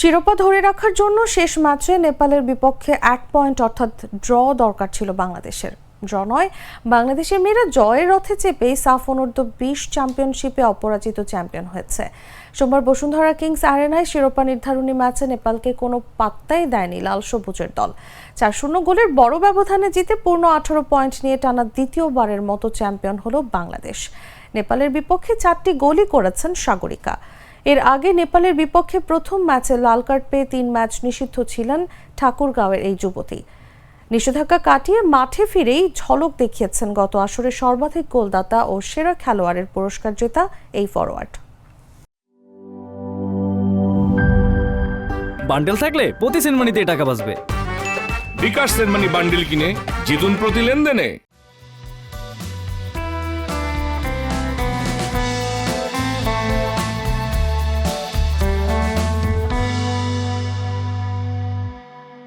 শিরোপা ধরে রাখার জন্য শেষ ম্যাচে নেপালের বিপক্ষে এক পয়েন্ট অর্থাৎ ড্র দরকার ছিল বাংলাদেশের। ড্র নয়, বাংলাদেশের মেয়েরা জয়ের রথে চেপেই সাফ অনূর্ধ্ব বিশ চ্যাম্পিয়নশিপে অপরাজিত চ্যাম্পিয়ন হয়েছে। সোমবার বসুন্ধরা কিংস আরেনায় শিরোপা নির্ধারণী ম্যাচে নেপালকে কোনো পাত্তাই দেয়নি লাল সবুজের দল। চার শূন্য গোলের বড় ব্যবধানে জিতে পূর্ণ আঠারো পয়েন্ট নিয়ে টানা দ্বিতীয়বারের মতো চ্যাম্পিয়ন হল বাংলাদেশ। নেপালের বিপক্ষে চারটি গোলই করেছেন সাগরিকা। এর আগে নেপালের বিপক্ষে প্রথম ম্যাচে লাল কার্ড পেয়ে তিন ম্যাচ নিষিদ্ধ ছিলেন ঠাকুরগাঁওয়ের এই যুবতী। নিষেধাজ্ঞা কাটিয়ে মাঠে ফিরেই ঝলক দেখিয়েছেন গত আসরে সর্বাধিক গোলদাতা ও সেরা খেলোয়াড়ের পুরস্কার জেতা এই ফরোয়ার্ড। বান্ডেল থাকলে প্রতি সেনমানিতে টাকা বাঁচবে। বিকাশ সেনমানি বান্ডিল কিনে জিতুন প্রতি লেনদেনে।